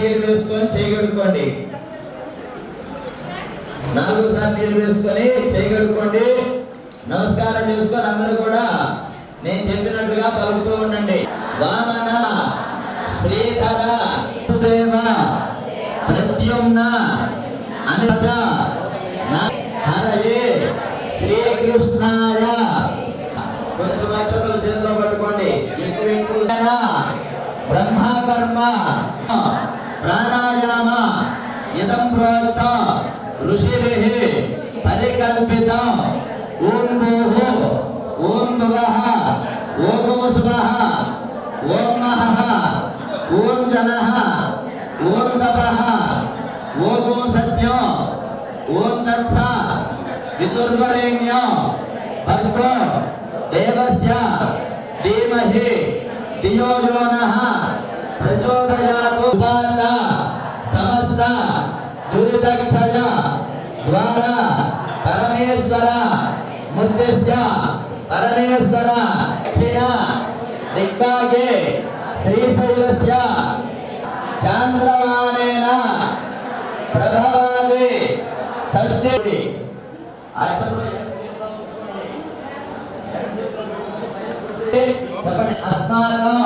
నీళ్ళు వేసుకొని చేయగడుక్కోండి. నాలుగు సార్లు నీళ్ళు వేసుకొని చేయగడుక్కోండి. నమస్కారం చేసుకొని అందరూ కూడా నేను చెప్పినట్లుగా పలుకుతూ ఉండండి. వామన శ్రీధర దేవ ప్రద్యుమ్న అనిత నా- హరయే శ్రీకృష్ణాయ. కొంచెం అక్షతలు చేతిలో పట్టుకోండి. ఎక్కువ ఎక్కువ. బ్రహ్మకర్మ. ప్రాణాయామ ఇదం ప్రోక్త ఋషిభిః పరికల్పిత ఓం భూః ఓం భువః ఓం శుభః ఓం మహః ఓం జనః ఓం తపః ఓం సత్యం ఓం తత్స విదుర్వరేణ్యం భర్గో దేవస్య ధీమహి ధియో యో నః ప్రచోదయాతు సమస్త దురితక్షయ ద్వారా పరమేశ్వర ముద్యస్య పరమేశ్వర దక్షిణ దిగ్భాగే శ్రీశైలస్య. చాంద్రమానేన ప్రభవాది షష్ఠి చెప్పండి. అస్మాకం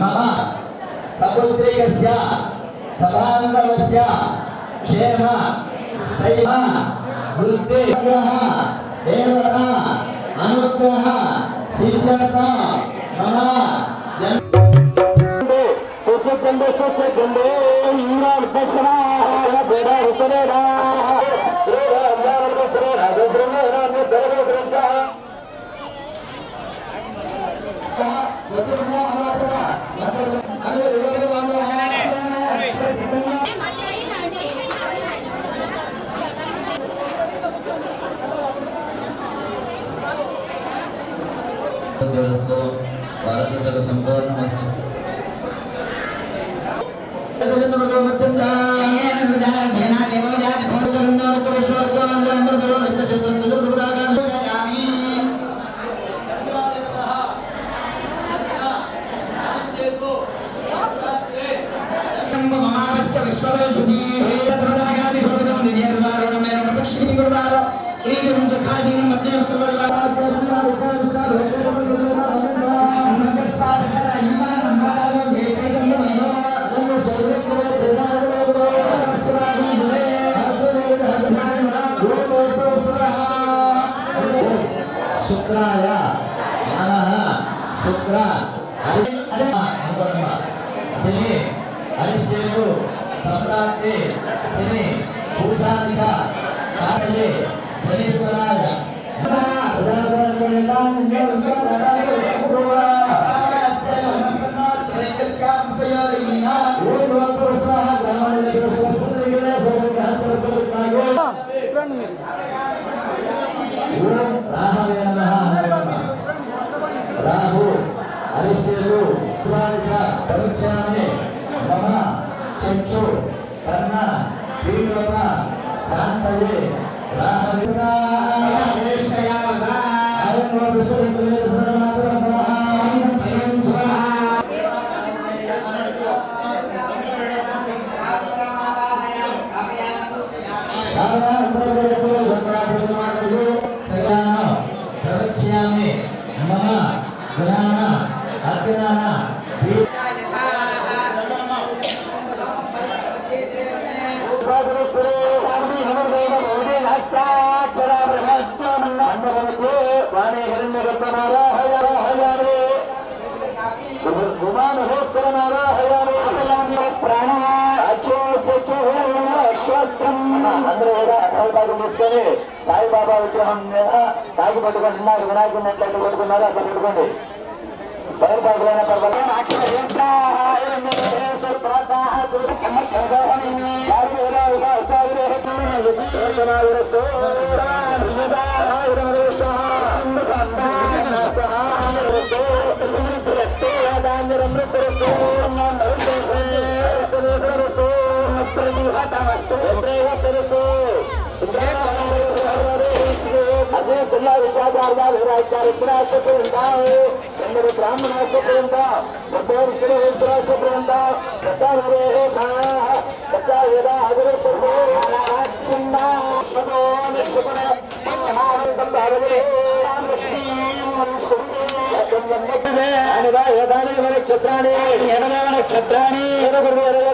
మమ. సార్వత్రికస్య సభాంగవస్య క్షేమ స్థైమ వృద్ధి దేవత అనుగ్రహ సిద్ధత మమ జన్ సూచకండి సూచకండి ఈనాడు सौभाग्य असतो बाराशे सगळं संपूर्ण असतो अत्यंत శుక్రాయ నమః శుక్ర హరి అనుకోండమ్మా శని హరిశ్రేణు సమ్రాజ్ఞి శని పూజాధిక కారయే శనీశ్వరాయ అందరూ కూడా అర్థాలు మూసుకొని సాయిబాబా విగ్రహం మీద తాగి పట్టుకొని ఉన్నారు వినాయకుడిని ఎట్లయితే పట్టుకున్నారు అట్లా పెట్టుకోండి బయలుపాకులైన అదే జిల్లా విద్యార్థి రాజ్యాలు ఇక్కడ ఉంటాయి అందరూ బ్రాహ్మణ ఆశ్రయంత మొత్తం ఇక్కడ ఆశ్రయంత నక్షత్రాన్ని ఎనభై నక్షత్రాన్ని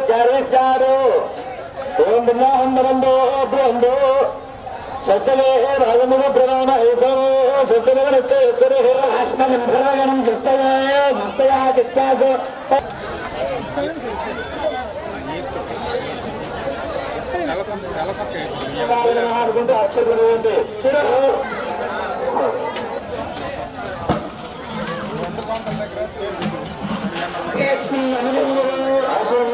జారేశారు ఓం బ్రహ్మాహం బంధో బ్రహ్మో. సత్యమే రాజమున ప్రధాన సత్యమే ఆత్మనిర్భరగణం సస్తయే సస్తయా చిత్తాసు. ఆడుకుంటూ అక్షరం আসন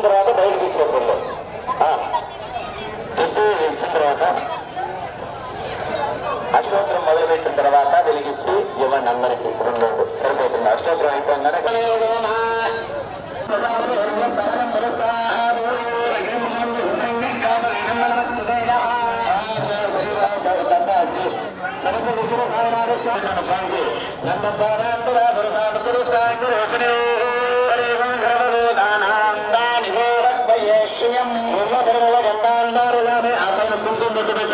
చెప్పిన తర్వాత బయటకు తీసుకోకుండా చెప్పి ఇచ్చిన తర్వాత అష్టోత్తరం మొదలుపెట్టిన తర్వాత వెలిగించి ఇవ్వండి అందరికీ రెండు సరిపోతుంది అష్టోత్తరం అయిపోయిందని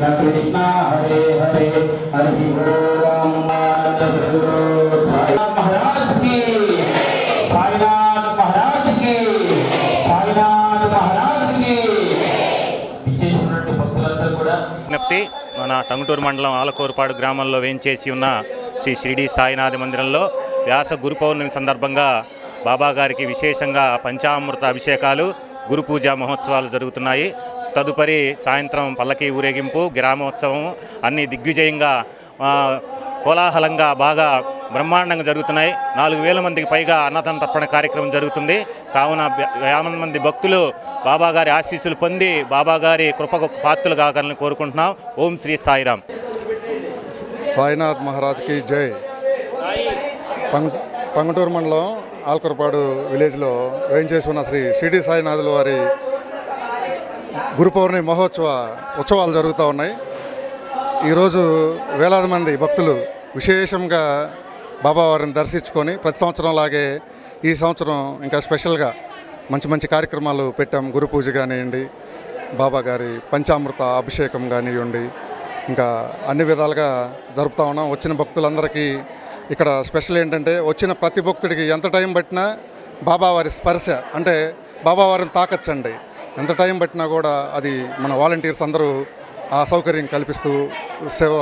కృష్ణ కృష్ణ హరే హరే హరి ఓం సద్గురు సాయినాథ్ మహారాజ్కి సాయినాథ్ మహారాజ్కి సాయినాథ్ మహారాజ్కి ఇచ్చేసినటువంటి భక్తులందరూ కూడా విజ్ఞప్తి మన టంగుటూరు మండలం ఆలకూరుపాడు గ్రామంలో వేంచేసి ఉన్న శ్రీ షిరిడి సాయినాథ మందిరంలో వ్యాస గురు పౌర్ణమి సందర్భంగా బాబా గారికి విశేషంగా పంచామృత అభిషేకాలు గురు పూజ మహోత్సవాలు జరుగుతున్నాయి. తదుపరి సాయంత్రం పల్లకి ఊరేగింపు గ్రామోత్సవం అన్ని దిగ్విజయంగా కోలాహలంగా బాగా బ్రహ్మాండంగా జరుగుతున్నాయి. నాలుగు వేల మందికి పైగా అన్నదాన తర్పణ కార్యక్రమం జరుగుతుంది. కావున యాభై మంది భక్తులు బాబాగారి ఆశీస్సులు పొంది బాబాగారి కృపకు పాత్రలు కాగలని కోరుకుంటున్నాం. ఓం శ్రీ సాయిరామ్. సాయినాథ్ మహారాజ్కి జై. పంగ పంగటూరు మండలం ఆల్కరపాడు విలేజ్లో వేయించేసి ఉన్న శ్రీ షిరిడి సాయినాథుల వారి గురు పౌర్ణమి మహోత్సవ ఉత్సవాలు జరుగుతూ ఉన్నాయి. ఈరోజు వేలాది మంది భక్తులు విశేషంగా బాబావారిని దర్శించుకొని ప్రతి సంవత్సరం లాగే ఈ సంవత్సరం ఇంకా స్పెషల్గా మంచి మంచి కార్యక్రమాలు పెట్టాం. గురు పూజ కానివ్వండి బాబా గారి పంచామృత అభిషేకం కానివ్వండి ఇంకా అన్ని విధాలుగా జరుపుతా ఉన్నాం. వచ్చిన భక్తులందరికీ ఇక్కడ స్పెషల్ ఏంటంటే వచ్చిన ప్రతి భక్తుడికి ఎంత టైం పట్టినా బాబావారి స్పర్శ అంటే బాబా వారిని తాకచ్చండి. ఎంత టైం పట్టినా కూడా అది మన వాలంటీర్స్ అందరూ ఆ సౌకర్యం కల్పిస్తూ సేవ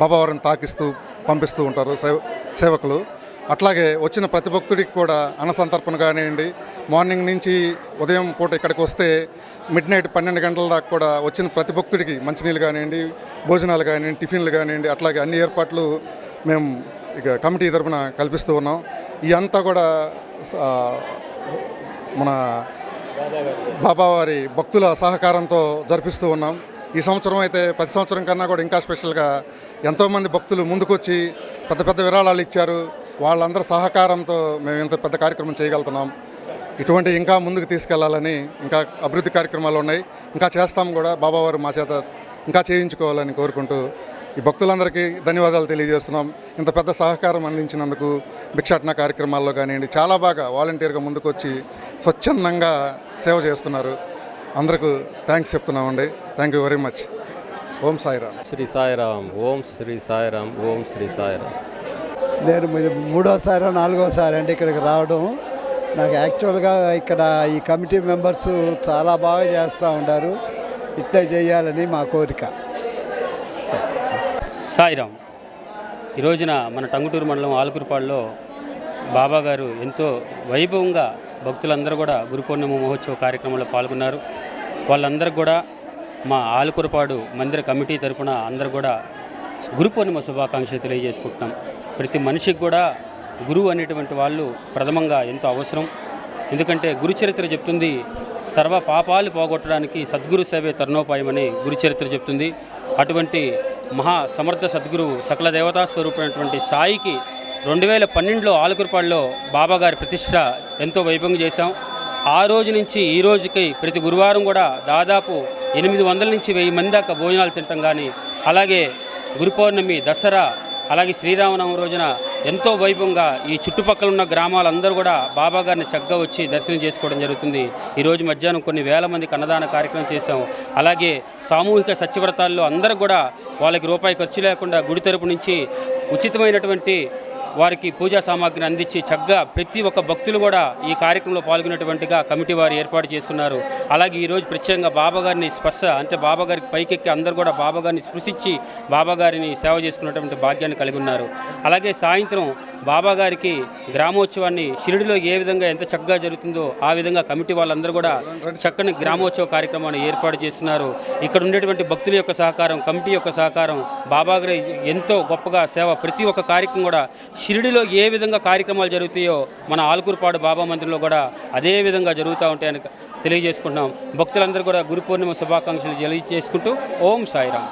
బాబావారిని తాకిస్తూ పంపిస్తూ ఉంటారు సేవ సేవకులు. అట్లాగే వచ్చిన ప్రతి భక్తుడికి కూడా అన్నసంతర్పణ కానివ్వండి మార్నింగ్ నుంచి ఉదయం పూట ఇక్కడికి వస్తే మిడ్ నైట్ పన్నెండు గంటల దాకా కూడా వచ్చిన ప్రతి భక్తుడికి మంచినీళ్ళు కానివ్వండి భోజనాలు కానివ్వండి టిఫిన్లు కానివ్వండి అట్లాగే అన్ని ఏర్పాట్లు మేము ఇక కమిటీ తరఫున కల్పిస్తూ ఉన్నాం. ఇదంతా కూడా మన బాబావారి భక్తుల సహకారంతో జరిపిస్తూ ఉన్నాం. ఈ సంవత్సరం అయితే ప్రతి సంవత్సరం కన్నా కూడా ఇంకా స్పెషల్గా ఎంతోమంది భక్తులు ముందుకొచ్చి పెద్ద పెద్ద విరాళాలు ఇచ్చారు. వాళ్ళందరి సహకారంతో మేము ఇంత పెద్ద కార్యక్రమం చేయగలుగుతున్నాం. ఇటువంటి ఇంకా ముందుకు తీసుకెళ్ళాలని ఇంకా అభివృద్ధి కార్యక్రమాలు ఉన్నాయి. ఇంకా చేస్తాం కూడా. బాబావారు మా చేత ఇంకా చేయించుకోవాలని కోరుకుంటూ ఈ భక్తులందరికీ ధన్యవాదాలు తెలియజేస్తున్నాం. ఇంత పెద్ద సహకారం అందించినందుకు భిక్షాటన కార్యక్రమాల్లో కానివ్వండి చాలా బాగా వాలంటీర్గా ముందుకొచ్చి స్వచ్ఛందంగా సేవ చేస్తున్నారు. అందరికీ thanks చెప్తున్నామండి. Thank you very much. Om Sairam. Sri Sairam. Om Sri Sairam. Om Sri Sairam. నేను మూడోసారి నాలుగోసారి అంటే ఇక్కడికి రావడం. నాకు యాక్చువల్గా ఇక్కడ ఈ కమిటీ మెంబర్స్ చాలా బాగా చేస్తూ ఉంటారు ఇట్లా చేయాలని మా కోరిక. సాయిరామ్ ఈ రోజున మన టంగుటూరు మండలం ఆలకూరుపాడులో బాబా గారు ఎంతో వైభవంగా భక్తులందరూ కూడా గురు పౌర్ణమి మహోత్సవ కార్యక్రమంలో పాల్గొన్నారు. వాళ్ళందరూ కూడా మా ఆలకురపాడు మందిర కమిటీ తరఫున అందరూ కూడా గురు పౌర్ణిమ శుభాకాంక్షలు తెలియజేసుకుంటున్నాం. ప్రతి మనిషికి కూడా గురువు అనేటువంటి వాళ్ళు ప్రథమంగా ఎంతో అవసరం. ఎందుకంటే గురు చరిత్ర చెప్తుంది సర్వ పాపాలు పోగొట్టడానికి సద్గురు సేవే తరుణోపాయం అని గురుచరిత్ర చెప్తుంది. అటువంటి మహా సమర్థ సద్గురు సకల దేవతా స్వరూపమైనటువంటి సాయికి రెండు వేల పన్నెండులో ఆలకురపాడులో బాబాగారి ప్రతిష్ట ఎంతో వైభవంగా చేశాం. ఆ రోజు నుంచి ఈ రోజుకి ప్రతి గురువారం కూడా దాదాపు ఎనిమిది వందల నుంచి వెయ్యి మంది దాకా భోజనాలు తినటం కానీ అలాగే గురు పౌర్ణమి దసరా అలాగే శ్రీరామనవమి రోజున ఎంతో వైభవంగా ఈ చుట్టుపక్కల ఉన్న గ్రామాలందరూ కూడా బాబా గారిని చక్కగా వచ్చి దర్శనం చేసుకోవడం జరుగుతుంది. ఈరోజు మధ్యాహ్నం కొన్ని వేల మందికి అన్నదాన కార్యక్రమం చేశాం. అలాగే సామూహిక సత్యవ్రతాల్లో అందరూ కూడా వాళ్ళకి రూపాయి ఖర్చు లేకుండా గుడి తరపు నుంచి ఉచితమైనటువంటి వారికి పూజా సామాగ్రిని అందించి చక్కగా ప్రతి ఒక్క భక్తులు కూడా ఈ కార్యక్రమంలో పాల్గొనేటువంటిగా కమిటీ వారు ఏర్పాటు చేస్తున్నారు. అలాగే ఈరోజు ప్రత్యేకంగా బాబాగారిని స్పర్శ అంటే బాబాగారికి పైకెక్కి అందరూ కూడా బాబాగారిని స్పృశించి బాబాగారిని సేవ చేసుకున్నటువంటి భాగ్యాన్ని కలిగి ఉన్నారు. అలాగే సాయంత్రం బాబాగారికి గ్రామోత్సవాన్ని షిరిడిలో ఏ విధంగా ఎంత చక్కగా జరుగుతుందో ఆ విధంగా కమిటీ వాళ్ళందరూ కూడా చక్కని గ్రామోత్సవ కార్యక్రమాన్ని ఏర్పాటు చేస్తున్నారు. ఇక్కడ ఉండేటువంటి భక్తుల యొక్క సహకారం కమిటీ యొక్క సహకారం బాబాగారి ఎంతో గొప్పగా సేవ ప్రతి ఒక్క కార్యక్రమం కూడా షిరిడిలో ఏ విధంగా కార్యక్రమాలు జరుగుతాయో మన ఆలుకూరుపాడు బాబా మందిరంలో కూడా అదే విధంగా జరుగుతూ ఉంటాయని తెలియజేసుకుంటున్నాం. భక్తులందరూ కూడా గురు పూర్ణిమ శుభాకాంక్షలు తెలియజేసుకుంటూ ఓం సాయిరామ్.